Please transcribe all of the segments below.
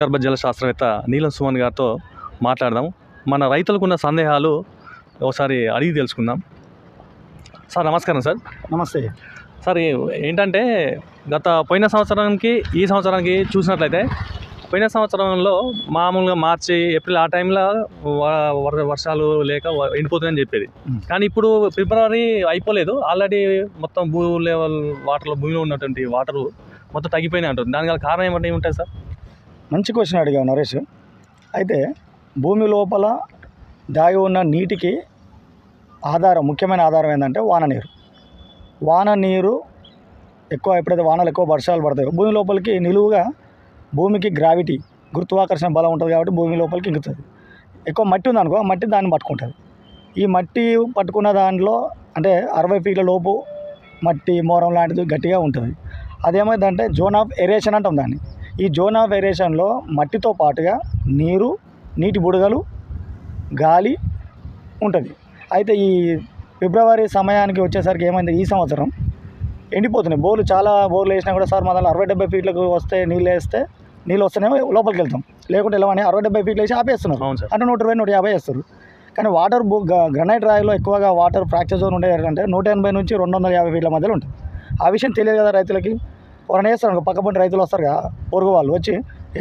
భూగర్భ జల శాస్త్రవేత్త నీలం సుమన్ గారితో మాట్లాడదాం. మన రైతులకు ఉన్న సందేహాలు ఒకసారి అడిగి తెలుసుకుందాం. సార్ నమస్కారం సార్. నమస్తే. సార్ ఏంటంటే గత పోయిన సంవత్సరానికి ఈ సంవత్సరానికి చూసినట్లయితే పోయిన సంవత్సరంలో మామూలుగా మార్చి ఏప్రిల్ ఆ టైంలో వర్షాలు లేక ఎండిపోతుందని చెప్పేది. కానీ ఇప్పుడు ఫిబ్రవరి అయిపోలేదు. ఆల్రెడీ మొత్తం భూ లెవెల్ వాటర్లో భూమిలో ఉన్నటువంటి వాటరు మొత్తం తగ్గిపోయినాయి అంటుంది దానికి గల కారణం ఏమంటే ఏముంటుంది సార్? మంచి క్వశ్చన్ అడిగావు నరేష్. అయితే భూమి లోపల దాగి ఉన్న నీటికి ఆధారం ముఖ్యమైన ఆధారం ఏంటంటే వాన నీరు. వాన నీరు ఎక్కువ ఎప్పుడైతే వానలు ఎక్కువ వర్షాలు పడతాయో భూమి లోపలికి నిలువుగా భూమికి గ్రావిటీ గురుత్వాకర్షణ బలం ఉంటుంది కాబట్టి భూమి లోపలికి ఇంకుతుంది. ఎక్కువ మట్టి ఉందనుకో ఆ మట్టి దాన్ని పట్టుకుంటుంది. ఈ మట్టి పట్టుకున్న దాంట్లో అంటే అరవై ఫీట్ల లోపు మట్టి మోరం లాంటిది గట్టిగా ఉంటుంది. అదేమైందంటే జోన్ ఆఫ్ ఎరేషన్ అంటాం దాన్ని. ఈ జోన్ ఎరేషన్లో మట్టితో పాటుగా నీరు నీటి బుడగలు గాలి ఉంటుంది. అయితే ఈ ఫిబ్రవరి సమయానికి వచ్చేసరికి ఏమైంది? ఈ సంవత్సరం ఎండిపోతున్నాయి. బోర్లు చాలా బోర్లు వేసినా కూడా సార్ మా దాంట్లో అరవై డెబ్బై ఫీట్లకు వస్తే నీళ్ళు వేస్తే నీళ్ళు వస్తేనేమో లోపలికి వెళ్తాం. లేకుంటే వెళ్ళమని అరవై డెబ్బై ఫీట్లు వేసి ఆపేస్తున్నారు. అవును సార్. అంటే నూట ఇరవై నూట యాభై వేస్తారు. కానీ వాటర్ గ్రనైట్ రాయిలో ఎక్కువగా వాటర్ ఫ్రాక్చర్ జోన్ ఉండేది అంటే నూట ఎనభై నుంచి రెండు వందల యాభై ఫీట్ల మధ్యలో ఉంటుంది. ఆ విషయం తెలియదు కదా రైతులకి. ఎవరైనా వేస్తారు పక్క పంట రైతులు వస్తారు కదా పొరుగు వాళ్ళు వచ్చి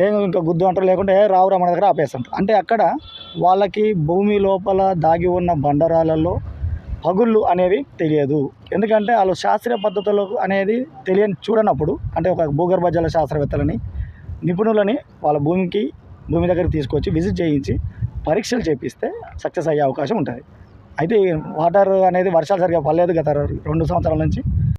ఏం ఇంకా గుద్దు అంటారు లేకుంటే "ఏ, రావురా మన దగ్గర ఆపేస్తారు అంటే అక్కడ వాళ్ళకి భూమి లోపల దాగి ఉన్న బండరాలలో పగుళ్ళు అనేవి తెలియదు. ఎందుకంటే వాళ్ళు శాస్త్రీయ పద్ధతులు అనేది తెలియని చూడనప్పుడు అంటే ఒక భూగర్భ జల శాస్త్రవేత్తలని నిపుణులని వాళ్ళ భూమికి భూమి దగ్గర తీసుకొచ్చి విజిట్ చేయించి పరీక్షలు చేపిస్తే సక్సెస్ అయ్యే అవకాశం ఉంటుంది. అయితే వాటర్ అనేది వర్షాలు సరిగా పడలేదు గత రెండు సంవత్సరాల నుంచి.